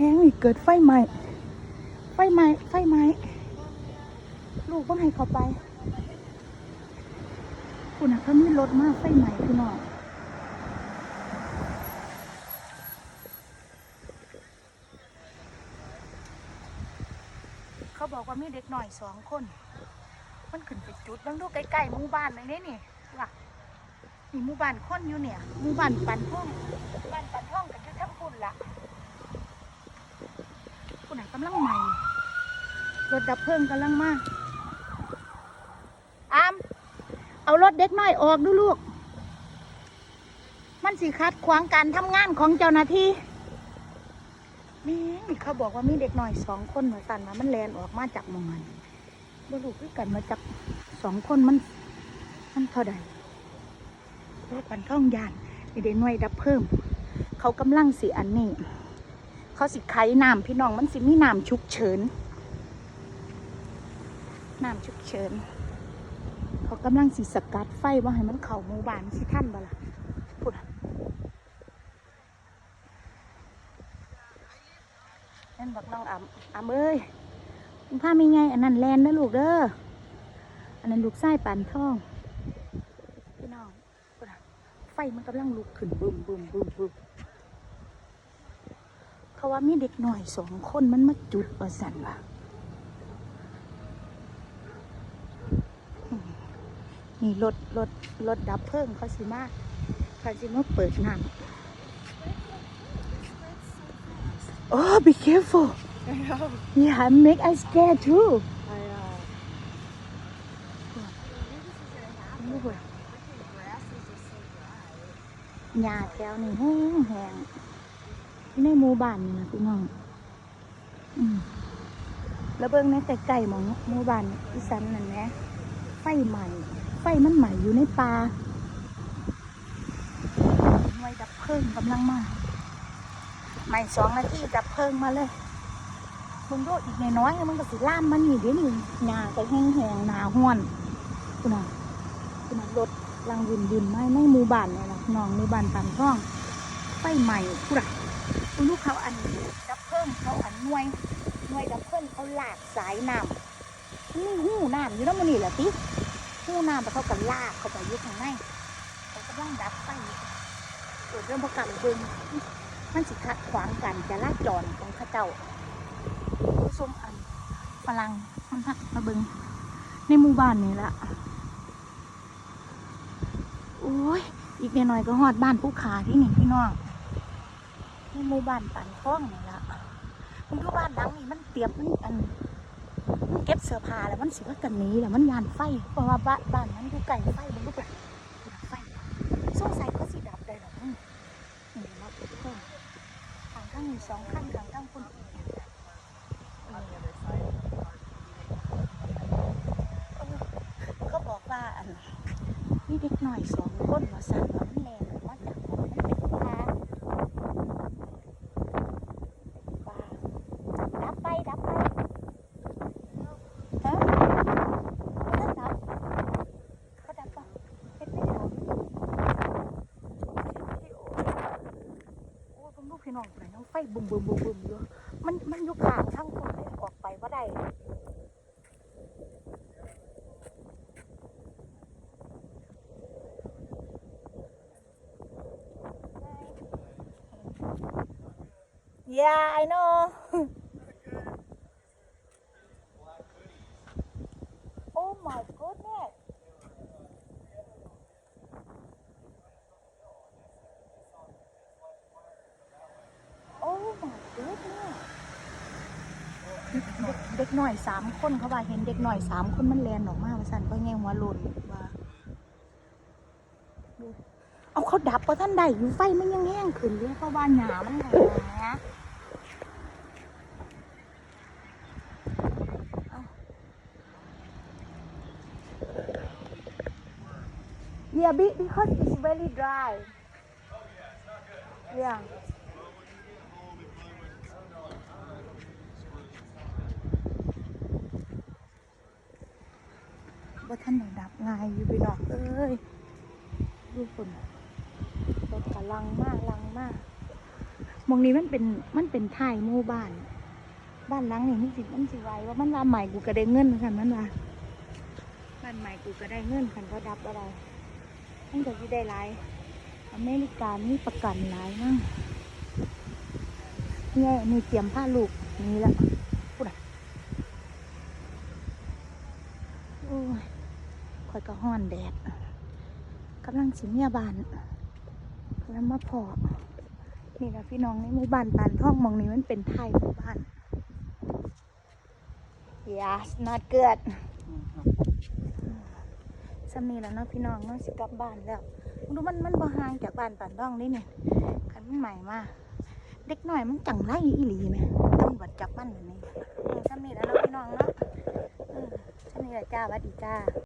แห้งนี่เกิดไฟไหม้ไฟไหม้ไฟไหม้ลูกว่าให้เขาไปคุณน่ะเขามีรถมากไฟไหม้พี่น้องเขาบอกว่ามีเด็กหน่อยสองคน มันขึ้นไปจุดบางดูใกล้ๆหมู่บ้านเลยนี่นี่ว่ะนี่หมู่บ้านคนอยู่เนี่ยหมู่บ้านปันท่องบ้านปันท่องกันอยู่ทั้งพุ่นละ น่ะกำลังใหม่ รถดับเพลิงกำลังมาอาม เอารถเด็กน้อยออกดูลูก มันสิคัดขวางการทำงานของเจ้าหน้าที่แม่เขาบอกว่ามีเด็กน้อยสองคนเหมือนกันนะมันแลนออกมาจากมองมันบลูกคือกันมาจากสองคนมัน มันเท่าใดรถปันท่องยานเด็กน้อยดับเพิ่ม เขากำลังสิอันนี้ เขาสิไขน้ำพี่น้องมันสิมีน้ำฉุกเฉินน้ำฉุกเฉินเขากำลังสิสกัดไฟว่าให้มันเข่าหมู่บ้านสิท่านบ่ล่ะพูดอะนั่นบอกน้องอ่ำอ่ำเอ้ยมึงพาไม่ไงอันนั้นแลนนะลูกเด้ออันนั้นลูกไส้ปานท่องพี่น้องไฟมันกำลังลุกขึ้นบึมบึมบึมบึม เขาว่ามีเด็กหน่อยสองคนมันมาจุดประสันว่ะนี่รถรถรถดับเพลิงเขาสิมาเขาสิมาเปิดน้ำโอ้ be careful I know. yeah make I scared too I know. โอ้โห Grasses are so dry. หญ้าแถวนี่แห้งแห้ง ในหมู่บ้านนี่นะพี่น้องอืมแล้วเบิ่งในใกล้ๆหมองหมู่บ้านอีสันนั่นแหละไฟใหม่ ไฟมันใหม่อยู่ในป่าหน่วยดับเพลิงกำลังมาใหม่สองนาทีดับเพลิงมาเลยมึงดูอีกน้อยๆมันก็สิล่ามมันนี่เดี๋ยวนี้หนาก็แห้งแหงๆหนาห้วนคุณน่ะคุณน่ะรถลังวินวินไม่ในหมู่บ้านเนี่ยนะน้องหมู่บ้านปันท่องไฟใหม่คุณน่ะ คุณลูกเขาอันดับเพลิงเขาอันหน่วยหน่วยดับเพลิงเขาลากสายน้ำนี่หู้น้ำอยู่แล้วมันนี่แหละติหู้น้ำแต่เขาก็ลากเขาไปยุ่ข้างในเขากำลังดับไฟเกิดเรื่องประกันเบิงมันสิขัดขวางกันจราจรของข้าเจ้าผู้ชมอันฝรั่งมันฮะมาเบิงในหมู่บ้านนี่ละโอ้ยอีกหน่อยๆก็หอดบ้านผู้ขาที่นี่พี่น้อง ในหมู่บ้านปันท้องนี่ละมันดูบ้านหลังนี้มันเตรียมมันอันมันเก็บเสื้อผ้าแล้วมันสิว่ากันนี้แล้วมันยานไฟเพราะว่าบ้านบ้านมันอยู่ไกลไฟมันก็แบบไฟสงสัยก็สิดับได้หรอกนี่มาเพิ่มทางข้างมีสองขั้นทางข้างคุณอีกก็บอกว่าอันมีเด็กหน่อยสองคนมาสั่นว่ามันแรงออกมาจากหัวมันเป็นปลาปลาดับไปดับไปฮะเขาดับเขาดับปะเฮ็ดไม่ดับโอ้ยผมลูกพี่ น้องไหนน้องไฟบุ่มบุ่มบุ่มบุ่มอยู่มันมันอยู่ข้างทั้งคนเลยออกไปว่าได้ Yeah, I know. oh เด็กหน่อยสามคนเขาว่าเห็นเด็กหน่อยสามคนมันแลนออกมาว่าสั่นก็แง่หัวหล่นว่าเอาเขาดับเพราะท่านใดอยู่ไฟมันยังแห้งขึ้นเลยเพราะว่าหนามันแหง Yeah, be, because it's very dry. Yeah. ท่านไหนดับง่ายอยู่ไปดอกเอ้ยดูฝนรถกะลังมากลังมากมองนี้มันเป็นมันเป็นท้ายหมู่บ้าน บ้านหลังนี่มันสิมันสิไวว่ามันว่าใหม่กูก็ได้เงินคันมันว่าบ้านใหม่กูก็ได้เงินคันก็ดับอะไรมันก็สิได้หลายอเมริกามีประกันหลายมั่งเนี่ยมีเตรียมผ้าลูกนี่ละพูดอะโอ้ยค อยก็ห้อนแดดกำลังสิเมียบานกำลังมาพอนี่นะพี่น้องในหมู่บ้านปานท่องมองนี้มันเป็นไทยหมู่บ้าน yes not good สำนีแล้วเนาะพี่น้องเนาะสิกลับบ้านแล้วดูมันมันบ่ห่างจากบ้านปานท่องนี่เนี่ยคันมันใหม่มาเด็กหน่อยมันจังไรอีหลีไหมตำรวจจับมันแบบนี้สำนีแล้วเนาะพี่น้องเนาะสำนีแล้วจ้าวัดดีจ้า